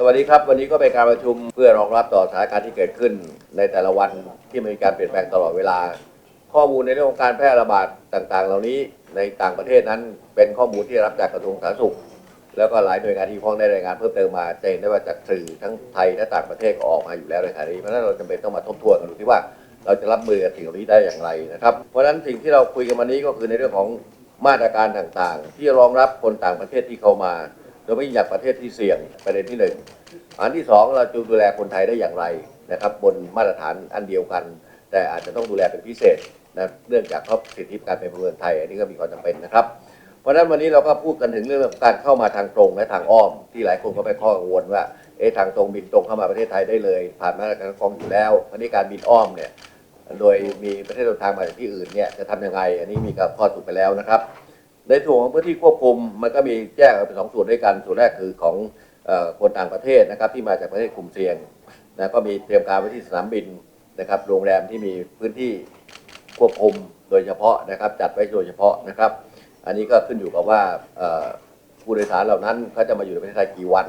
สวัสดีครับ วันนี้ก็เป็นการประชุมเพื่อรองรับต่อสถานการณ์ที่เกิดขึ้นในแต่ละวันที่มีการเปลี่ยนแปลงตลอดเวลา ข้อมูลในเรื่องของการแพร่ระบาดต่างๆ เหล่านี้ในต่างประเทศนั้นเป็นข้อมูลที่รับจากกระทรวงสาธารณสุข แล้วก็หลายหน่วยงานที่ข้องได้รายงานเพิ่มเติมมาจะเห็นได้ว่าจากสื่อทั้งไทยและต่างประเทศก็ออกมาอยู่แล้วในขณะนี้เพราะฉะนั้นเราจำเป็นต้องมาทบทวนกันดูที่ว่าเราจะรับมือกับสิ่งเหล่านี้ได้อย่างไรนะครับ เพราะฉะนั้นสิ่งที่เราคุยกันวันนี้ก็คือในเรื่องของมาตรการต่างๆ ที่รองรับคนต่างประเทศที่เข้ามา ดยไม่อยากประเทศที่เสี่ยงประเด็นที่หนึ่งอันที่สองเราจะดูแลคนไทยได้อย่างไรนะครับ บนมาตรฐานอันเดียวกัน แต่อาจจะต้องดูแลเป็นพิเศษนะเนื่องจากครอบสิทธิการเป็นพลเมืองไทย อันนี้ก็มีความจำเป็นนะครับ เพราะฉะนั้นวันนี้เราก็พูดกันถึงเรื่องการเข้ามาทางตรงและทางอ้อม ที่หลายคนก็ไปข้อกังวลว่าเอ๊ะทางตรงบินตรงเข้ามาประเทศไทยได้เลย ผ่านมาตรการกองอยู่แล้วอันนี้การบินอ้อมเนี่ยโดยมีประเทศต้นทางมาจากที่อื่นเนี่ยจะทำยังไง อันนี้มีการข้อสรุปไปแล้วนะครับ ในส่วนของพื้นที่ควบคุมมันก็มีแยกเป็นสองส่วนด้วยกัน ส่วนแรกคือของคนต่างประเทศนะครับที่มาจากประเทศกลุ่มเสี่ยงนะก็มีเตรียมการไว้ที่สนามบินนะครับโรงแรมที่มีพื้นที่ควบคุมโดยเฉพาะนะครับ จัดไว้โดยเฉพาะนะครับ อันนี้ก็ขึ้นอยู่กับว่าผู้โดยสารเหล่านั้นเขาจะมาอยู่ในประเทศไทยกี่วัน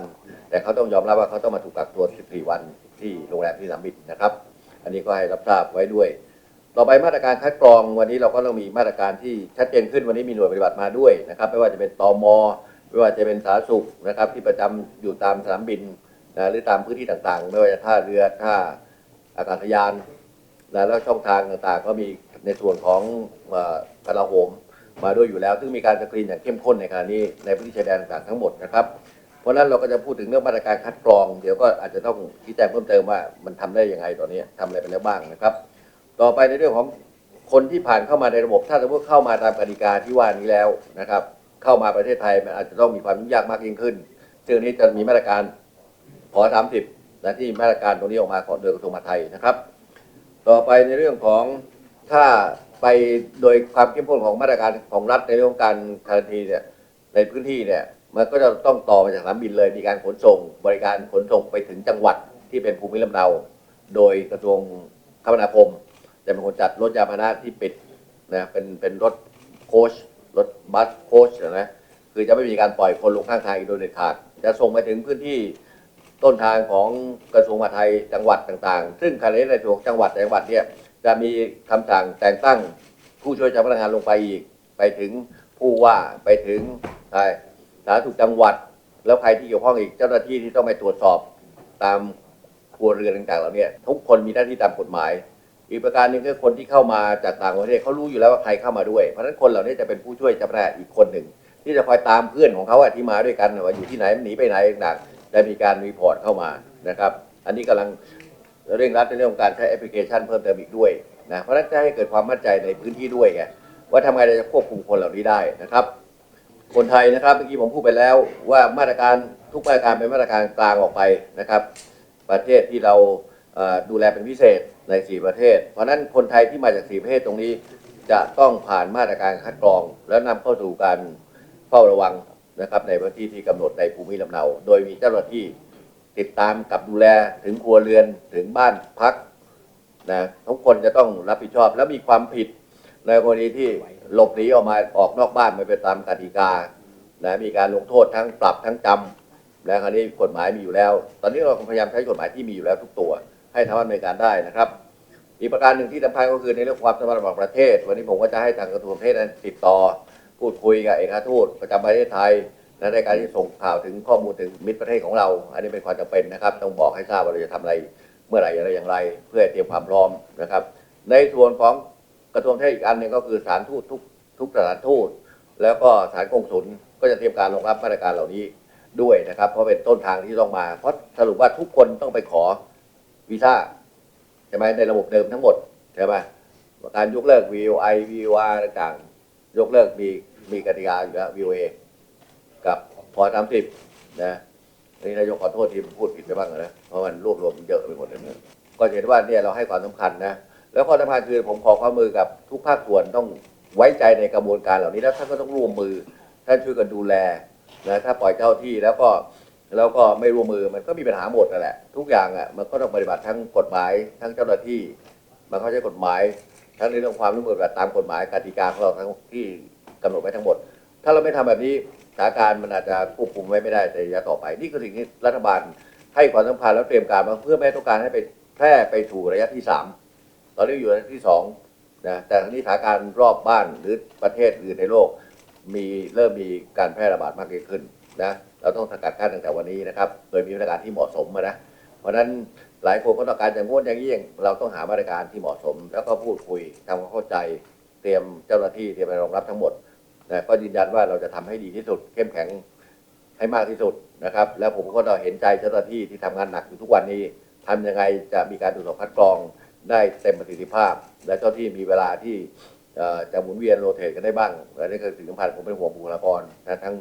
แต่เขาต้องยอมรับว่าเขาต้องมาถูกกักตัว 14 วันที่โรงแรมที่สนามบินนะครับ อันนี้ก็ให้รับทราบไว้ด้วย ต่อไปมาตรการคัดกรองวันนี้เราก็ต้องมีมาตรการที่ชัดเจนขึ้นวันนี้มีหน่วยปฏิบัติมาด้วยนะครับไม่ว่าจะเป็นตอมอไม่ว่าจะเป็นสาธารณสุขนะครับ ที่ประจำอยู่ตามสนามบินนะหรือตามพื้นที่ต่างๆ ไม่ว่าจะท่าเรือท่าอากาศยานนะแล้วช่องทางต่างๆ ก็มีในส่วนของกลาโหมมาด้วยอยู่แล้ว ซึ่งมีการสกรีนอย่างเข้มข้นในขณะนี้ในพื้นที่ชายแดนต่างๆทั้งหมดนะครับเพราะนั้นเราก็จะพูดถึงเรื่องมาตรการคัดกรอง เดี๋ยวก็อาจจะต้องชี้แจงเพิ่มเติมว่ามันทำได้ยังไงตอนนี้ทำอะไรไปแล้วบ้างนะครับ ต่อไปในเรื่องของคนที่ผ่านเข้ามาในระบบ ถ้าสมมติเข้ามาตามกติกาที่ว่านี้แล้วนะครับ เข้ามาประเทศไทยมันอาจจะต้องมีความยุ่งยากมากยิ่งขึ้น ซึ่งนี้จะมีมาตรการขอสามสิบนะที่มาตรการตรงนี้ออกมาของโดยกระทรวงมหาดไทยนะครับ ต่อไปในเรื่องของถ้าไปโดยความเข้มข้นของมาตรการของรัฐในเรื่องของการคารันทีเนี่ยในพื้นที่เนี่ยมันก็จะต้องต่อมาจากสนามบินเลยมีการขนส่ง บริการขนส่งไปถึงจังหวัดที่เป็นภูมิลำเนา โดยกระทรวงคมนาคม จะเป็นคนจัดรถยานพาหนะที่ปิดนะเป็นเป็นรถโคชรถบัสโคชนะคือจะไม่มีการปล่อยคนลงข้างทางอีกโดยเด็ดขาด จะส่งไปถึงพื้นที่ต้นทางของกระทรวงมหาดไทยจังหวัดต่างๆ ซึ่งขณะนี้ในส่วนจังหวัดจังหวัดเนี่ยจะมีคำสั่งแต่งตั้งผู้ช่วยเจ้าพนักงานลงไปอีก ไปถึงผู้ว่าไปถึงสาธารณสุขจังหวัด แล้วใครที่เกี่ยวข้องอีกเจ้าหน้าที่ที่ต้องไปตรวจสอบตามครัวเรือนต่างๆเหล่านี้ทุกคนมีหน้าที่ตามกฎหมาย อีกประการหนึ่งคือคนที่เข้ามาจากต่างประเทศเขารู้อยู่แล้วว่าใครเข้ามาด้วย เพราะฉะนั้นคนเหล่านี้จะเป็นผู้ช่วยจ้าพนักอีกคนหนึ่ง ที่จะคอยตามเพื่อนของเขาอะที่มาด้วยกันว่าอยู่ที่ไหนหนีไปไหนต่างๆจะมีการรีพอร์ตเข้ามานะครับ อันนี้กำลังเร่งรัดในเรื่องของการใช้แอปพลิเคชันเพิ่มเติมอีกด้วยนะเพราะฉะนั้นจะให้เกิดความมั่นใจในพื้นที่ด้วยไงว่าทำไงเราจะควบคุมคนเหล่านี้ได้นะครับ คนไทยนะครับเมื่อกี้ผมพูดไปแล้วว่ามาตรการทุกมาตรการเป็นมาตรการกลางออกไปนะครับ ประเทศที่เราดูแลเป็นพิเศษ ใน 4 ประเทศ เพราะนั้นคนไทยที่มาจาก 4 ประเทศตรงนี้ จะต้องผ่านมาตรการคัดกรอง แล้วนำเข้าสู่การเฝ้าระวังนะครับในพื้นที่ที่กำหนดในภูมิลำเนา โดยมีเจ้าหน้าที่ติดตามกับดูแลถึงครัวเรือนถึงบ้านพักนะทุกคนจะต้องรับผิดชอบ แล้วมีความผิดในกรณีที่หลบหนีออกมาออกนอกบ้านไม่ไปตามกติกานะมีการลงโทษทั้งปรับทั้งจำและคราวนี้กฎหมายมีอยู่แล้ว ตอนนี้เราพยายามใช้กฎหมายที่มีอยู่แล้วทุกตัว ให้ทำดำเนิการได้นะครับ อีกประการหนึ่งที่สำคัญก็คือในเรื่องความสัมพันธ์ระหว่างประเทศ วันนี้ผมก็จะให้ทางกระทรวงประเทศนั้นติดต่อ พูดคุยกับเอกอัครทูตประจำประเทศไทย และในการที่ส่งข่าวถึงข้อมูลถึงมิตรประเทศของเรา อันนี้เป็นความจำเป็นนะครับ ต้องบอกให้ทราบว่าเราจะทำอะไร เมื่อไหร่อะไรอย่างไร เพื่อเตรียมความพร้อมนะครับ ในส่วนของกระทรวงเทศอีกอันหนึ่งก็คือสถานทูตทุกทุกสถานทูตแล้วก็สถานกงสุลก็จะเตรียมการรองรับมาตรการเหล่านี้ด้วยนะครับ เพราะเป็นต้นทางที่ต้องมา เพราะสรุปว่าทุกคนต้องไปขอ วีซ่าใช่ไหมในระบบเดิมทั้งหมดใช่ไหมการยกเลิก VOI VOR ต่างๆ ยกเลิกมีมีกติกาอยู่แล้ว VOA กับพอสามสิบนะนี่นายกขอโทษที่ผมพูดผิดไปบ้างนะเพราะมันรวบรวมเยอะไปหมดเลยก็เห็นว่าเนี่ยเราให้ความสำคัญนะแล้วข้อสำคัญคือผมขอความมือกับทุกภาคส่วนต้องไว้ใจในกระบวนการเหล่านี้แล้วท่านก็ต้องร่วมมือท่านช่วยกันดูแลนะถ้าปล่อยเจ้าที่แล้วก็ แล้วก็ไม่ร่วมมือมันก็มีปัญหาหมดนั่นแหละ ทุกอย่างอะมันก็ต้องปฏิบัติทั้งกฎหมายทั้งเจ้าหน้าที่มันเข้าใจกฎหมาย ทั้งในเรื่องความร่วมมือแบบตามกฎหมายกติกาของเราทั้งที่กำหนดไว้ทั้งหมด ถ้าเราไม่ทำแบบนี้สถานการณ์มันอาจจะควบคุมไว้ไม่ได้ในระยะต่อไป นี่คือสิ่งที่รัฐบาลให้ความสำคัญและเตรียมการมาเพื่อไม่ให้ต้องการให้ไปแพร่ไปถูระยะที่สามตอนนี้อยู่ระยะที่สองนะแต่ทั้งนี้สถานการณ์รอบบ้านหรือประเทศอื่นในโลก มีเริ่มมีการแพร่ระบาดมากยิ่งขึ้น นะเราต้องสกัดกั้นตั้งแต่วันนี้นะครับ โดยมีมาตรการที่เหมาะสมมานะเพราะนั้นหลายคนก็ต้องการอย่างง้วนอย่างยิ่งเราต้องหามาตรการที่เหมาะสม แล้วก็พูดคุยทำความเข้าใจเตรียมเจ้าหน้าที่เตรียมรองรับทั้งหมดนะก็ยืนยันว่าเราจะทำให้ดีที่สุด เข้มแข็งให้มากที่สุดนะครับ แล้วผมก็ต้องเห็นใจเจ้าหน้าที่ที่ทำงานหนักอยู่ทุกวันนี้ทำยังไงจะมีการตรวจสอบคัดกรองได้เต็มประสิทธิภาพ และเจ้าที่มีเวลาที่จะหมุนเวียนโรเตทกันได้บ้างและนี่คือสิ่งสำคัญผมเป็นห่วงบุคลากรนะทั้ง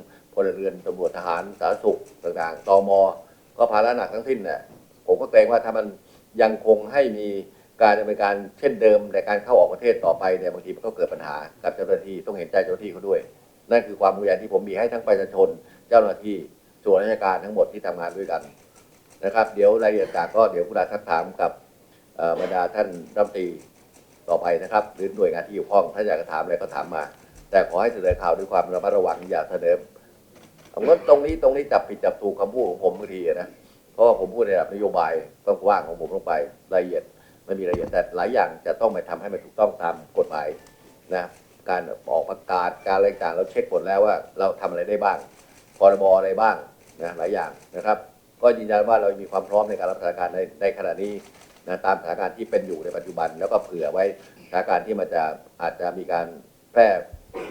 ลเรือนตำรวจทหารสาธารณสุขต่างๆตมก็ภาระหนักทั้งสิ้นเนี่ยผมก็เกรงว่าถ้ามันยังคงให้มีการดำเนินการเช่นเดิมในการเข้าออกประเทศต่อไปเนี่ยบางทีมันก็เกิดปัญหากับเจ้าหน้าที่ต้องเห็นใจเจ้าหน้าที่เขาด้วย นั่นคือความพยายามที่ผมมีให้ทั้งประชาชนเจ้าหน้าที่ส่วนราชการทั้งหมดที่ทำงานด้วยกันนะครับ เดี๋ยวรายละเอียดต่างก็เดี๋ยวคุณอาทักถามกับบรรดาท่านรัฐมนตรีต่อไปนะครับ หรือหน่วยงานที่เกี่ยวข้องถ้าอยากจะถามอะไรก็ถามมา แต่ขอให้เสนอข่าวด้วยความระมัดระวังอย่าเสนอ ผมว่าตรงนี้ตรงนี้จับผิดจับถูกคำพูดของผมบางทีนะเพราะว่าผมพูดในระดับนโยบายก็ว้างของผมลงไปรายละเอียดไม่มีรายละเอียดแต่หลายอย่างจะต้องไปทำให้มันถูกต้องตามกฎหมายนะการออกประกาศการอะไรต่างเราเช็คหมดแล้วว่า เราทำอะไรได้บ้างพรบอะไรบ้างนะหลายอย่างนะครับ ก็ยืนยันว่าเรามีความพร้อมในการรับสถานการณ์ในในขณะนี้นะตามสถานการณ์ที่เป็นอยู่ในปัจจุบัน แล้วก็เผื่อไว้สถานการณ์ที่มันจะอาจจะมีการแพร่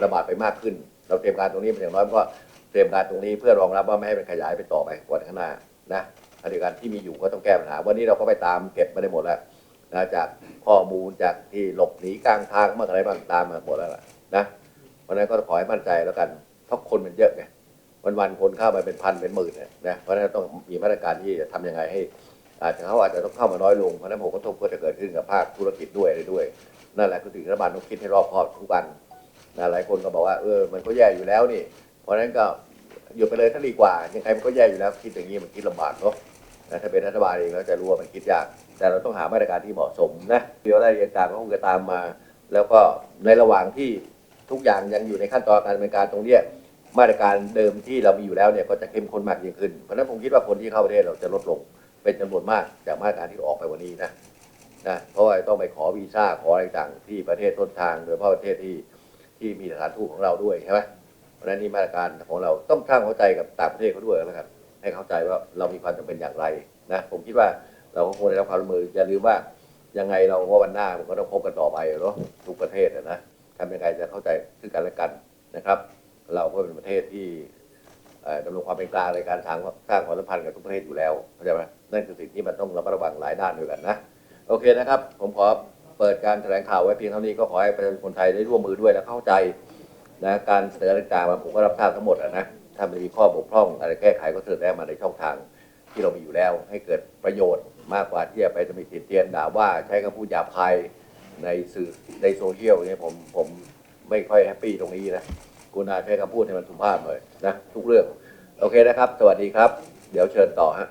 ระบาดไปมากขึ้น เราเตรียมการตรงนี้เป็นอย่างน้อยก็ เตรียมการตรงนี้เพื่อรองรับว่าไม่ให้มันขยายไปต่อไปวันข้างหน้านะอันเดียวกันที่มีอยู่ก็ต้องแก้ปัญหา วันนี้เราก็ไปตามเก็บมาได้หมดแล้วนะจากข้อมูลจากที่หลบหนีกลางทางมางอะไรบ้างตามมาหมดแล้วล่ะนะเพราะนั้นก็ขอให้มั่นใจแล้วกันเพราะคนมันเยอะไงวันๆคนเข้ามาเป็นพันเป็นหมื่นเนี่ยนะเพราะฉะนั้นต้องมีมาตรการที่จะทำยังไงให้อาจจะเขาอาจจะต้องเข้ามาน้อยลงเพราะนั้นผมก็ทบก็จะเกิดขึ้นกับภาคธุรกิจด้วยอะไรด้วย นั่นแหละคือสิ่งรัฐบาลต้องคิดให้รอบคอบทุกวันนะหลายคนก็บอกว่าเออมันก็แย่อยู่แล้วนี่ เพราะฉะนั้นก็อยู่ไปเลยถ้าดีกว่ายังไงมันก็แย่อยู่แล้วคิดอย่างนี้มันคิดลำบากเนาะนะถ้าเป็นรัฐบาลเองเราจะรู้ว่ามันคิดยาก แต่เราต้องหามาตรการที่เหมาะสมนะเดี๋ยวรายละเอียดต่างก็คงจะตามมา แล้วก็ในระหว่างที่ทุกอย่างยังอยู่ในขั้นตอนการดำเนินการตรงเนี้ยมาตรการเดิมที่เรามีอยู่แล้วเนี่ยก็จะเข้มข้นมากยิ่งขึ้น เพราะฉะนั้นผมคิดว่าคนที่เข้าประเทศเราจะลดลงเป็นจำนวนมากจากมาตรการที่ออกไปวันนี้นะนะเพราะว่าต้องไปขอวีซ่าขออะไรต่างที่ประเทศต้นทางโดยเฉพาะประเทศที่ที่มีสถานทูตของเราด้วยใช่ไหม เพราะฉะนั้นนี่มาตรการของเราต้องสร้างเข้าใจกับต่างประเทศเขาด้วยแล้วกันให้เข้าใจว่าเรามีความจำเป็นอย่างไรนะผมคิดว่าเราก็ควรได้รับความร่วมมืออย่าลืมว่ายังไงเราก็วันหน้ามันก็ต้องพบกันต่อไปเนาะทุกประเทศอะนะทำยังไงจะเข้าใจซึ่งกันและกันนะครับ เราก็เป็นประเทศที่ดำรงความเป็นกลางในการสร้างสร้างความสัมพันธ์กับทุกประเทศอยู่แล้วเข้าใจไหมนั่นคือสิ่งที่มันต้องระมัดระวังหลายด้านด้วยกันนะโอเคนะครับ ผมขอเปิดการแถลงข่าวไว้เพียงเท่านี้ก็ขอให้ประชาชนคนไทยได้ร่วมมือด้วยและเข้าใจ นะการเสนอต่างๆมาผมก็รับทราบทั้งหมดนะถ้ามันมีข้อบกพร่องอะไรแก้ไขก็เสนอแนะมาในช่องทางที่เรามีอยู่แล้ว ให้เกิดประโยชน์มากกว่าที่จะไปจะมีติดเตียนด่าว่าใช้คำพูดหยาบคายในสื่อในโซเชียลเนี่ยผมผมไม่ค่อยแฮปปี้ตรงนี้นะกุณาใช้คำพูดให้มันสุภาพหน่อยนะทุกเรื่อง โอเคนะครับ สวัสดีครับ เดี๋ยวเชิญต่อฮะ